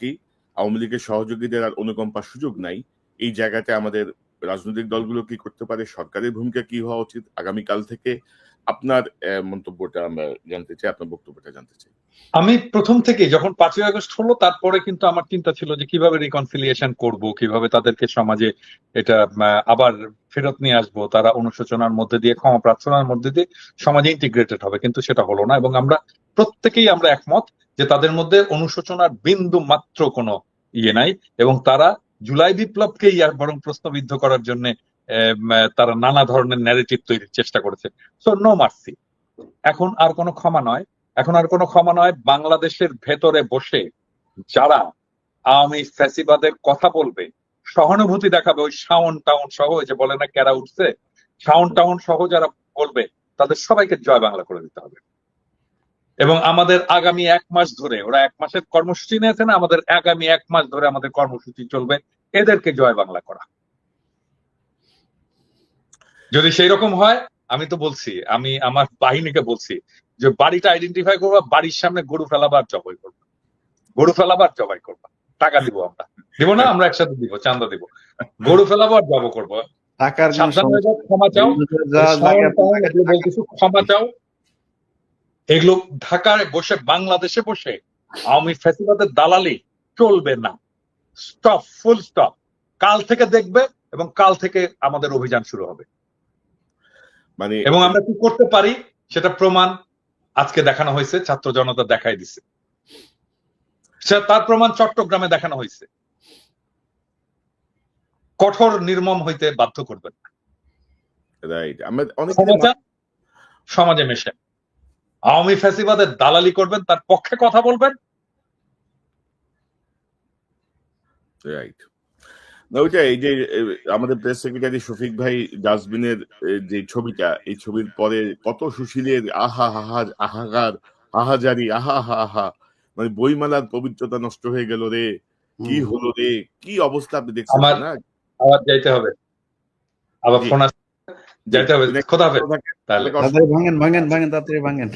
কি? আওয়ামী লীগের সহযোগীদের আর অনুকম্পার সুযোগ নাই। এই জায়গাতে আমাদের রাজনৈতিক দলগুলো কি করতে পারে? সরকারের ভূমিকা কি হওয়া উচিত? আগামীকাল থেকে আপনার মন্তব্যটা আমরা জানতে চাই, আপনার বক্তব্যটা জানতে চাই। আমি প্রথম থেকে যখন পাঁচই আগস্ট হলো, তারপরে কিন্তু আমার চিন্তা ছিল যে কীভাবে রিকনসিলিয়েশন করব, কীভাবে তাদেরকে সমাজে এটা আবার ফেরত নিয়ে আসব। তারা অনুশোচনার মধ্যে দিয়ে, ক্ষমা প্রার্থনার মধ্যে দিয়ে সমাজে ইন্টিগ্রেটেড হবে। কিন্তু সেটা হলো না এবং আমরা প্রত্যেকেই আমরা একমত যে তাদের মধ্যে অনুশোচনার বিন্দু মাত্র কোনো ইয়ে নাই এবং তারা জুলাই বিপ্লবকেই আর বরং প্রশ্নবিদ্ধ করার জন্য তারা নানা ধরনের ন্যারেটিভ তৈরির চেষ্টা করেছে। সো নো মার্সি এখন আর কোনো ক্ষমা নয়। এখন আর কোনো ক্ষমা নয়। বাংলাদেশের ভেতরে বসে যারা আওয়ামী ফ্যাসিবাদের কথা বলবে, সহানুভূতি দেখাবে, ওই শাওন টাউন সহ যে বলে না ক্যারা উঠছে শাওন টাউন সহ যারা বলবে, তাদের সবাইকে জয় বাংলা করে দিতে হবে। এবং আমাদের আগামী এক মাস ধরে ওরা এক মাসের কর্মসূচি নিয়েছে না আমাদের আগামী এক মাস ধরে আমাদের কর্মসূচি চলবে। এদেরকে জয় বাংলা করা। যদি সেই রকম হয় আমি তো বলছি আমি আমার বাহিনীকে বলছি যে বাড়িটা আইডেন্টিফাই করবা বাড়ির সামনে গরু ফেলাবার জবাই করবা। গরু ফেলাবার জবাই করবা। টাকা দিব আমরা। দিব না আমরা একসাথে দিব চান্দা দিব। গরু ফেলাবার জব করব। ক্ষমা চাও। ক্ষমা চাও। এগুলো ঢাকায় বসে বাংলাদেশে বসে আওয়ামী ফ্যাসিবাদের দালালি চলবে না। স্টপ ফুল স্টপ কাল থেকে দেখবে এবং কাল থেকে আমাদের অভিযান শুরু হবে। মানে এবং আমরা কি করতে পারি সেটা প্রমাণ আজকে দেখানো হয়েছে ছাত্র জনতা দেখাই দিছে। সে- তার প্রমাণ চট্টগ্রামে দেখানো হয়েছে। কঠোর নির্মম হইতে বাধ্য করবেন রাইট আমরা অনেক সমাজে মেশে আওয়ামী ফ্যাসিবাদের দালালি করবেন তার পক্ষে কথা বলবেন? রাইট না ওইটা এই যে আমাদের প্রেস সেক্রেটারি শফিক ভাই ডাস্টবিনের যে ছবিটা এই ছবির পরে কত সুশীলের আহা হাহা আহাকার আহাজারি আহা হা আহা মানে বইমালার পবিত্রতা নষ্ট হয়ে গেল রে। কি হলো রে? কি অবস্থা আপনি দেখছেন না? আবার যাইতে হবে। আবার। ফোন जय जय खुदा हाफिज भांगन भांगन भांगन दाते भांगन